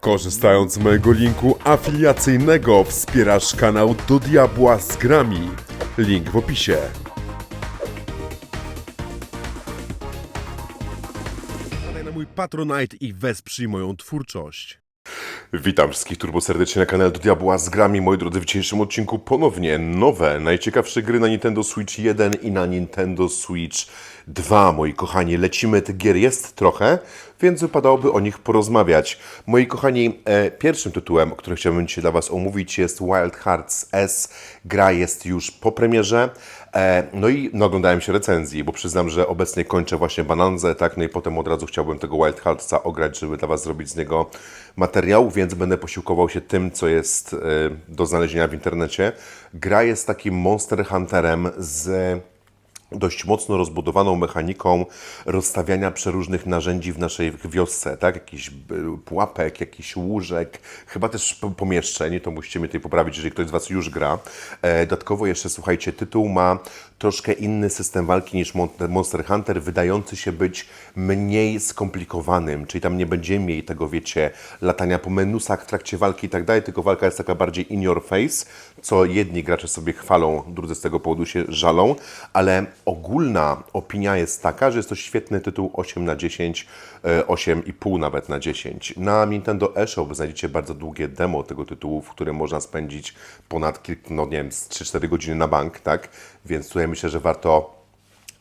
Korzystając z mojego linku afiliacyjnego wspierasz kanał Do Diabła z Grami. Link w opisie. Wpadaj na mój Patronite i wesprzyj moją twórczość. Witam wszystkich turbo serdecznie na kanale Do Diabła z Grami. Moi drodzy, w dzisiejszym odcinku ponownie nowe, najciekawsze gry na Nintendo Switch 1 i na Nintendo Switch 2. Moi kochani, lecimy, tych gier jest trochę, więc wypadałoby o nich porozmawiać. Moi kochani, e, pierwszym tytułem, który chciałbym dzisiaj dla Was omówić jest Wild Hearts S. Gra jest już po premierze. E, no i no, oglądałem się recenzji, bo przyznam, że obecnie kończę właśnie Bananzę, tak? No i potem od razu chciałbym tego Wild Heartsa ograć, żeby dla Was zrobić z niego materiał, więc będę posiłkował się tym, co jest e, do znalezienia w internecie. Gra jest takim Monster Hunterem z dość mocno rozbudowaną mechaniką rozstawiania przeróżnych narzędzi w naszej wiosce, tak? Jakiś y, pułapek, jakiś łóżek, chyba też po- pomieszczeń, to musicie tutaj poprawić, jeżeli ktoś z Was już gra. E, dodatkowo jeszcze, słuchajcie, tytuł ma troszkę inny system walki niż Mon- Monster Hunter, wydający się być mniej skomplikowanym, czyli tam nie będziemy mieli tego, wiecie, latania po menusach w trakcie walki i tak dalej, tylko walka jest taka bardziej in your face, co jedni gracze sobie chwalą, drudzy z tego powodu się żalą, ale ogólna opinia jest taka, że jest to świetny tytuł 8 na 10, e, 8,5 nawet na 10. Na Nintendo eShop znajdziecie bardzo długie demo tego tytułu, w którym można spędzić ponad kilk, no nie wiem, z 3-4 godziny na bank, tak? Więc tutaj myślę, że warto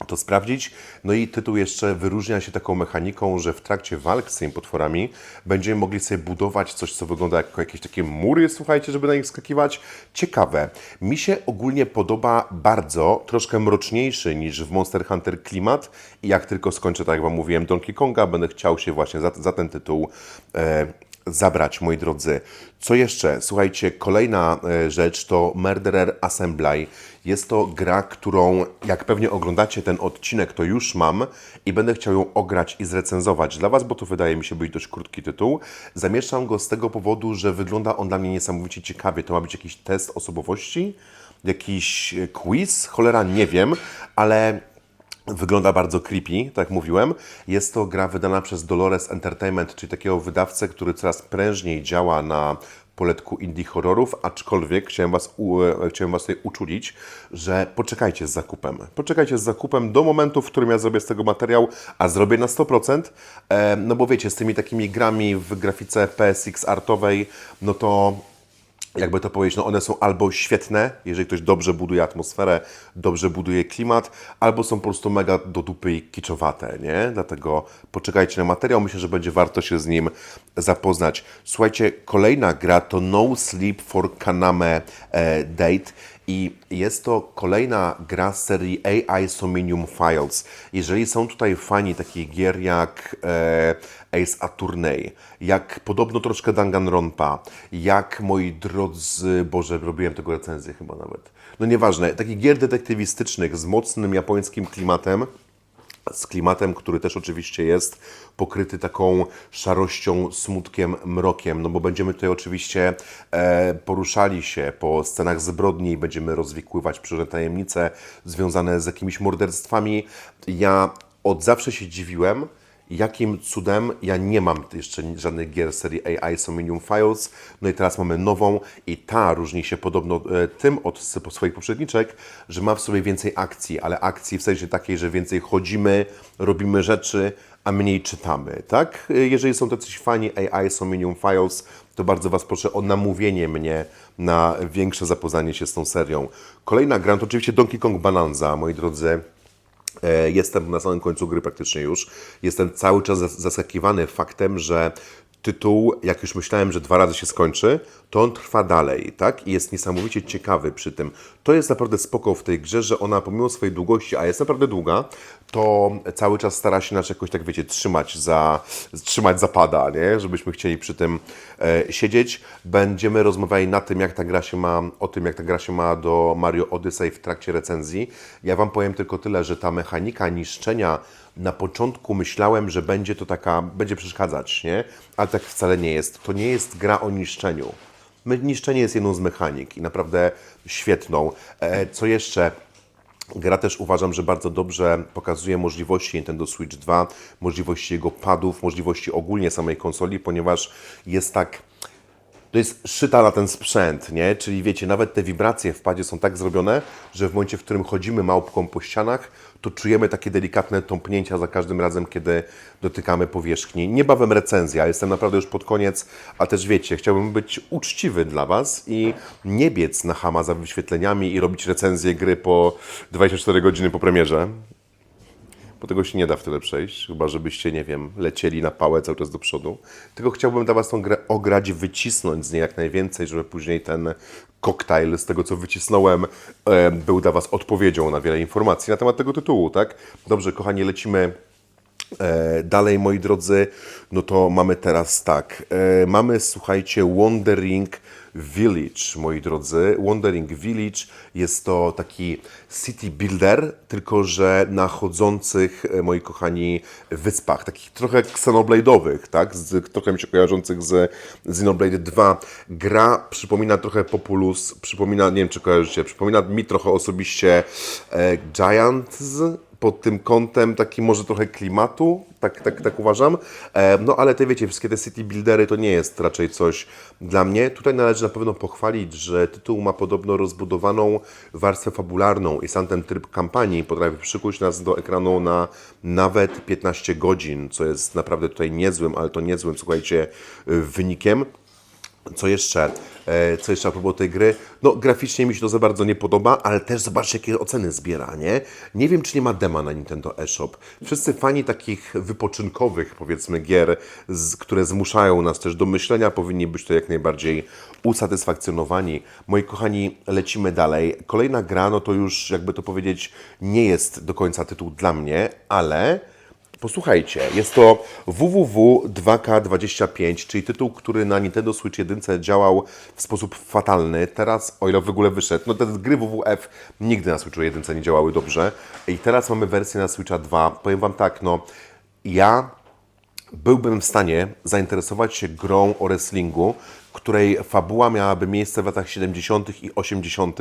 to sprawdzić. No i tytuł jeszcze wyróżnia się taką mechaniką, że w trakcie walk z tymi potworami będziemy mogli sobie budować coś, co wygląda jak jakieś takie mury, słuchajcie, żeby na nich skakiwać. Ciekawe. Mi się ogólnie podoba bardzo, troszkę mroczniejszy niż w Monster Hunter klimat i jak tylko skończę, tak jak Wam mówiłem, Donkey Konga, będę chciał się właśnie za, za ten tytuł e, zabrać, moi drodzy. Co jeszcze? Słuchajcie, kolejna e, rzecz to Murderer Assembly. Jest to gra, którą jak pewnie oglądacie ten odcinek, to już mam i będę chciał ją ograć i zrecenzować dla Was, bo to wydaje mi się być dość krótki tytuł. Zamieszczam go z tego powodu, że wygląda on dla mnie niesamowicie ciekawie. To ma być jakiś test osobowości, jakiś e, quiz, cholera nie wiem, ale Wygląda bardzo creepy, tak mówiłem. Jest to gra wydana przez Dolores Entertainment, czyli takiego wydawcę, który coraz prężniej działa na poletku indie horrorów, aczkolwiek chciałem was, u, e, chciałem was tutaj uczulić, że poczekajcie z zakupem. Poczekajcie z zakupem do momentu, w którym ja zrobię z tego materiał, a zrobię na 100%, e, no bo wiecie, z tymi takimi grami w grafice PSX artowej, no to jakby to powiedzieć, no one są albo świetne, jeżeli ktoś dobrze buduje atmosferę, dobrze buduje klimat, albo są po prostu mega do dupy i kiczowate, nie? Dlatego poczekajcie na materiał, myślę, że będzie warto się z nim zapoznać. Słuchajcie, kolejna gra to No Sleep for Kaname e, Date i jest to kolejna gra z serii AI Somnium Files. Jeżeli są tutaj fani takich gier jak e, Ace Attorney, jak podobno troszkę Danganronpa, jak moi drodzy, Boże, robiłem tego recenzję chyba nawet. No nieważne, takich gier detektywistycznych z mocnym japońskim klimatem, z klimatem, który też oczywiście jest pokryty taką szarością, smutkiem, mrokiem, no bo będziemy tutaj oczywiście e, poruszali się po scenach zbrodni, będziemy rozwikływać przeróżne tajemnice związane z jakimiś morderstwami. Ja od zawsze się dziwiłem, jakim cudem ja nie mam jeszcze żadnych gier serii AI Somnium Files, no i teraz mamy nową i ta różni się podobno e, tym od swoich poprzedniczek, że ma w sobie więcej akcji, ale akcji w sensie takiej, że więcej chodzimy, robimy rzeczy, a mniej czytamy, tak? E, Jeżeli są tacy fani AI Somnium Files, to bardzo Was proszę o namówienie mnie na większe zapoznanie się z tą serią. Kolejna gra to oczywiście Donkey Kong Bonanza, moi drodzy. E, Jestem na samym końcu gry praktycznie już. Jestem cały czas zas- zaskakiwany faktem, że tytuł, jak już myślałem, że dwa razy się skończy, to on trwa dalej, tak? I jest niesamowicie ciekawy przy tym. To jest naprawdę spoko w tej grze, że ona pomimo swojej długości, a jest naprawdę długa, to cały czas stara się nas jakoś tak, wiecie, trzymać za, trzymać zapada, nie? Żebyśmy chcieli przy tym e, siedzieć. Będziemy rozmawiali na tym, jak ta gra się ma, o tym, jak ta gra się ma do Mario Odyssey w trakcie recenzji. Ja Wam powiem tylko tyle, że ta mechanika niszczenia na początku myślałem, że będzie to taka, będzie przeszkadzać, nie? Ale tak wcale nie jest. To nie jest gra o niszczeniu. Niszczenie jest jedną z mechanik i naprawdę świetną. E, co jeszcze? Gra też uważam, że bardzo dobrze pokazuje możliwości Nintendo Switch 2, możliwości jego padów, możliwości ogólnie samej konsoli, ponieważ jest tak to jest szyta na ten sprzęt, nie? Czyli wiecie, nawet te wibracje w padzie są tak zrobione, że w momencie, w którym chodzimy małpką po ścianach, to czujemy takie delikatne tąpnięcia za każdym razem, kiedy dotykamy powierzchni. Niebawem recenzja, jestem naprawdę już pod koniec, a też wiecie, chciałbym być uczciwy dla Was i nie biec na hama za wyświetleniami i robić recenzję gry po 24 godziny po premierze. Bo tego się nie da w tyle przejść, chyba żebyście, nie wiem, lecieli na pałę cały czas do przodu. Tylko chciałbym dla Was tą grę ograć, wycisnąć z niej jak najwięcej, żeby później ten koktajl z tego, co wycisnąłem, e, był dla Was odpowiedzią na wiele informacji na temat tego tytułu, tak? Dobrze, kochani, lecimy E, Dalej, moi drodzy, no to mamy teraz tak. E, mamy, słuchajcie, Wandering Village, moi drodzy. Wandering Village jest to taki city builder, tylko że na chodzących, e, moi kochani, wyspach, takich trochę Xenoblade'owych, tak? Z, trochę mi się kojarzących z Xenoblade 2. Gra przypomina trochę Populus, przypomina, nie wiem czy kojarzycie, przypomina mi trochę osobiście e, Giants, pod tym kątem taki może trochę klimatu, tak, tak, tak uważam. E, No ale te wiecie, wszystkie te city buildery to nie jest raczej coś dla mnie. Tutaj należy na pewno pochwalić, że tytuł ma podobno rozbudowaną warstwę fabularną i sam ten tryb kampanii potrafi przykuć nas do ekranu na nawet 15 godzin, co jest naprawdę tutaj niezłym, ale to niezłym, słuchajcie, wynikiem. Co jeszcze? E, Co jeszcze a propos tej gry? No, graficznie mi się to za bardzo nie podoba, ale też zobaczcie, jakie oceny zbiera, nie? Nie wiem, czy nie ma dema na Nintendo eShop. Wszyscy fani takich wypoczynkowych, powiedzmy, gier, z, które zmuszają nas też do myślenia, powinni być to jak najbardziej usatysfakcjonowani. Moi kochani, lecimy dalej. Kolejna gra, no to już, jakby to powiedzieć, nie jest do końca tytuł dla mnie, ale... Posłuchajcie, jest to www2k25, czyli tytuł, który na Nintendo Switch 1 działał w sposób fatalny. Teraz, o ile w ogóle wyszedł, no te gry WWF nigdy na Switchu 1 nie działały dobrze. I teraz mamy wersję na Switcha 2. Powiem Wam tak, no ja byłbym w stanie zainteresować się grą o wrestlingu, której fabuła miałaby miejsce w latach 70. i 80.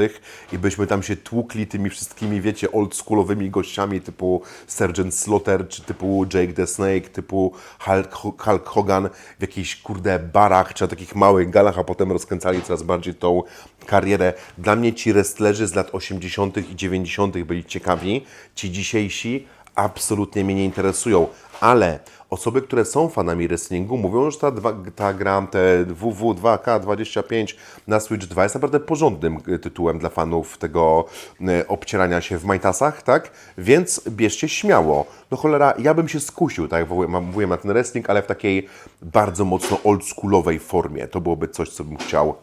i byśmy tam się tłukli tymi wszystkimi, wiecie, oldschoolowymi gościami typu Sergeant Slaughter, czy typu Jake the Snake, typu Hulk, Hulk Hogan w jakichś, kurde, barach, czy na takich małych galach, a potem rozkręcali coraz bardziej tą karierę. Dla mnie ci wrestlerzy z lat 80. i 90. byli ciekawi, ci dzisiejsi absolutnie mnie nie interesują, ale osoby, które są fanami wrestlingu, mówią, że ta, dwa, ta gra, te WW2K25 na Switch 2 jest naprawdę porządnym y, tytułem dla fanów tego y, obcierania się w majtasach, tak? Więc bierzcie śmiało. No cholera, ja bym się skusił, tak jak mówiłem na ten wrestling, ale w takiej bardzo mocno oldschoolowej formie. To byłoby coś, co bym chciał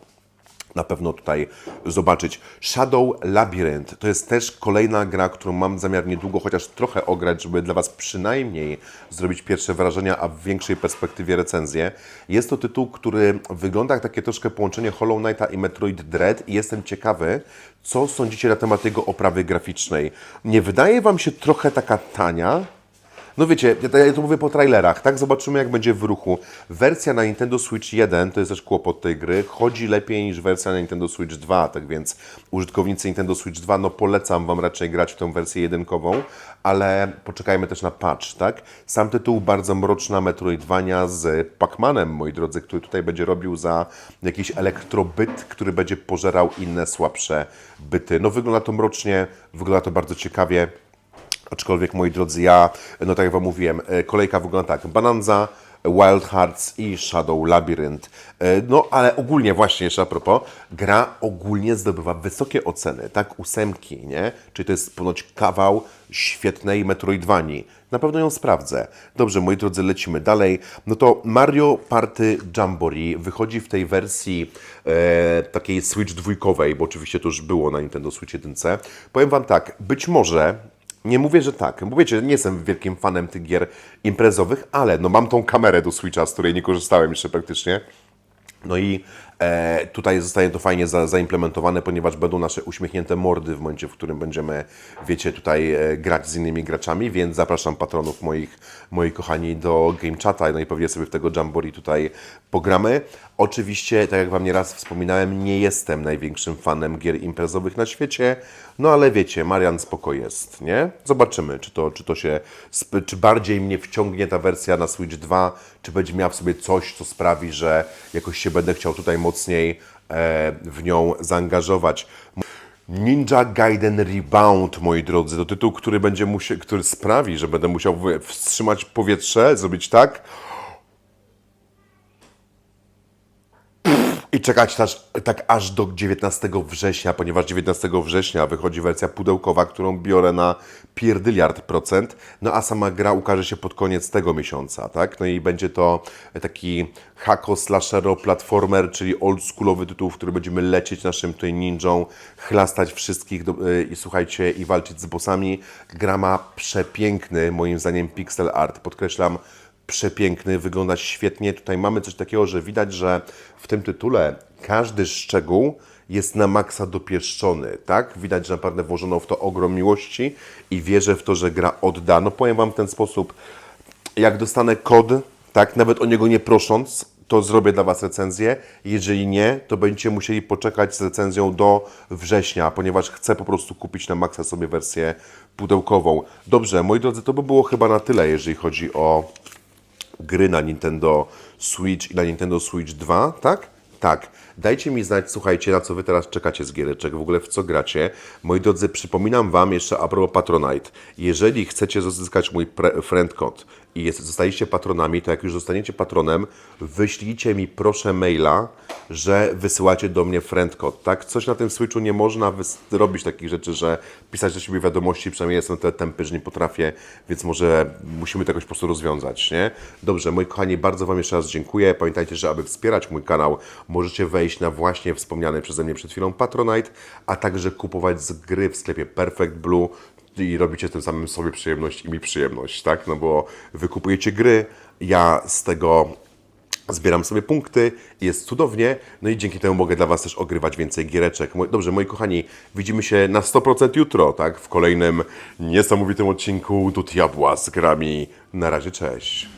na pewno tutaj zobaczyć. Shadow Labyrinth to jest też kolejna gra, którą mam zamiar niedługo chociaż trochę ograć, żeby dla Was przynajmniej zrobić pierwsze wrażenia, a w większej perspektywie recenzję. Jest to tytuł, który wygląda jak takie troszkę połączenie Hollow Knighta i Metroid Dread i jestem ciekawy, co sądzicie na temat jego oprawy graficznej. Nie wydaje Wam się trochę taka tania? No wiecie, ja, to mówię po trailerach, tak? Zobaczymy jak będzie w ruchu. Wersja na Nintendo Switch 1, to jest też kłopot tej gry, chodzi lepiej niż wersja na Nintendo Switch 2, tak więc użytkownicy Nintendo Switch 2, no polecam Wam raczej grać w tę wersję jedynkową, ale poczekajmy też na patch, tak? Sam tytuł bardzo mroczna Metroidvania z Pac-Manem, moi drodzy, który tutaj będzie robił za jakiś elektrobyt, który będzie pożerał inne słabsze byty. No wygląda to mrocznie, wygląda to bardzo ciekawie. Aczkolwiek, moi drodzy, ja, no tak jak Wam mówiłem, e, kolejka wygląda tak. Bonanza, Wild Hearts i Shadow Labyrinth. E, No, ale ogólnie właśnie jeszcze a propos, gra ogólnie zdobywa wysokie oceny, tak? Ósemki, nie? Czyli to jest ponoć kawał świetnej Metroidvanii. Na pewno ją sprawdzę. Dobrze, moi drodzy, lecimy dalej. No to Mario Party Jamboree wychodzi w tej wersji e, takiej Switch dwójkowej, bo oczywiście to już było na Nintendo Switch 1. Powiem Wam tak, być może nie mówię, że tak. Bo wiecie, nie jestem wielkim fanem tych gier imprezowych, ale no mam tą kamerę do Switcha, z której nie korzystałem jeszcze praktycznie. No i E, tutaj zostanie to fajnie za, zaimplementowane, ponieważ będą nasze uśmiechnięte mordy w momencie, w którym będziemy, wiecie, tutaj e, grać z innymi graczami, więc zapraszam patronów moich, moi kochani do Game Chata, no i pewnie sobie w tego Jamboree tutaj pogramy. Oczywiście, tak jak Wam nieraz wspominałem, nie jestem największym fanem gier imprezowych na świecie, no ale wiecie, Marian spoko jest, nie? Zobaczymy, czy to, czy to się, czy bardziej mnie wciągnie ta wersja na Switch 2, czy będzie miała w sobie coś, co sprawi, że jakoś się będę chciał tutaj mocniej e, w nią zaangażować. Ninja Gaiden Rebound, moi drodzy, to tytuł, który będzie musia- który sprawi, że będę musiał wstrzymać powietrze, zrobić tak i czekać aż, tak aż do 19 września, ponieważ 19 września wychodzi wersja pudełkowa, którą biorę na pierdyliard procent, no a sama gra ukaże się pod koniec tego miesiąca, tak? No i będzie to taki hako slashero platformer, czyli oldschoolowy tytuł, w który będziemy lecieć naszym tutaj ninją, chlastać wszystkich do, y, i słuchajcie, i walczyć z bossami. Gra ma przepiękny, moim zdaniem, pixel art, podkreślam, przepiękny, wygląda świetnie. Tutaj mamy coś takiego, że widać, że w tym tytule każdy szczegół jest na maksa dopieszczony, tak? Widać, że naprawdę włożono w to ogrom miłości i wierzę w to, że gra odda. No powiem Wam w ten sposób, jak dostanę kod, tak, nawet o niego nie prosząc, to zrobię dla Was recenzję. Jeżeli nie, to będziecie musieli poczekać z recenzją do września, ponieważ chcę po prostu kupić na maksa sobie wersję pudełkową. Dobrze, moi drodzy, to by było chyba na tyle, jeżeli chodzi o gry na Nintendo Switch i na Nintendo Switch 2, tak? Tak. Dajcie mi znać, słuchajcie, na co Wy teraz czekacie z giereczek, w ogóle w co gracie. Moi drodzy, przypominam Wam jeszcze a propos Patronite. Jeżeli chcecie zyskać mój friend code i jest, zostaliście patronami, to jak już zostaniecie patronem, wyślijcie mi proszę maila, że wysyłacie do mnie friend tak? Coś na tym Switchu nie można robić takich rzeczy, że pisać do siebie wiadomości, przynajmniej jestem tyle tępy, że nie potrafię, więc może musimy to jakoś po prostu rozwiązać, nie? Dobrze, moi kochani, bardzo Wam jeszcze raz dziękuję. Pamiętajcie, że aby wspierać mój kanał, możecie wejść na właśnie wspomniany przeze mnie przed chwilą Patronite, a także kupować z gry w sklepie Perfect Blue i robicie tym samym sobie przyjemność i mi przyjemność, tak? No bo wy kupujecie gry, ja z tego zbieram sobie punkty, jest cudownie, no i dzięki temu mogę dla Was też ogrywać więcej giereczek. Dobrze, moi kochani, widzimy się na 100% jutro, tak? W kolejnym niesamowitym odcinku do Diabła z grami. Na razie, cześć.